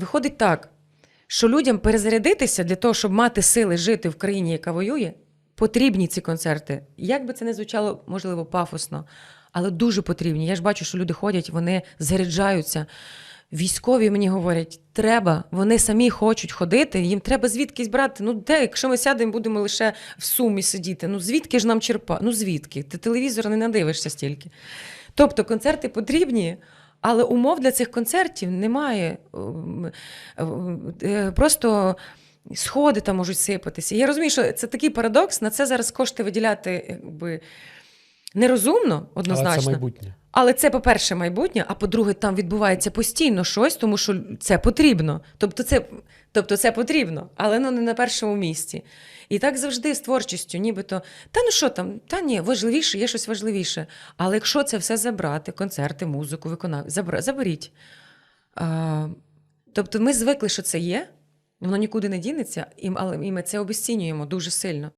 Виходить так, що людям перезарядитися для того, щоб мати сили жити в країні, яка воює, потрібні ці концерти. Як би це не звучало, можливо, пафосно, але дуже потрібні. Я ж бачу, що люди ходять, вони заряджаються. Військові мені говорять, треба, вони самі хочуть ходити, їм треба звідкись брати. Ну де, якщо ми сядемо, будемо лише в сумі сидіти. Ну звідки ж нам черпа? Ну звідки? Ти телевізор не надивишся стільки. Тобто концерти потрібні, але умов для цих концертів немає. Ем, е, Просто сходи там можуть сипатися. Я розумію, що це такий парадокс. На це зараз кошти виділяти якби, нерозумно, Але однозначно. це майбутнє. Але це, по-перше, майбутнє, а по-друге, там відбувається постійно щось, тому що це потрібно. Тобто це, тобто це потрібно, але ну, не на першому місці. І так завжди з творчістю, нібито, та ну що там, та ні, важливіше, є щось важливіше. Але якщо це все забрати, концерти, музику, виконав, заберіть. А, тобто ми звикли, що це є, воно нікуди не дінеться, і, але і ми це обесцінюємо дуже сильно.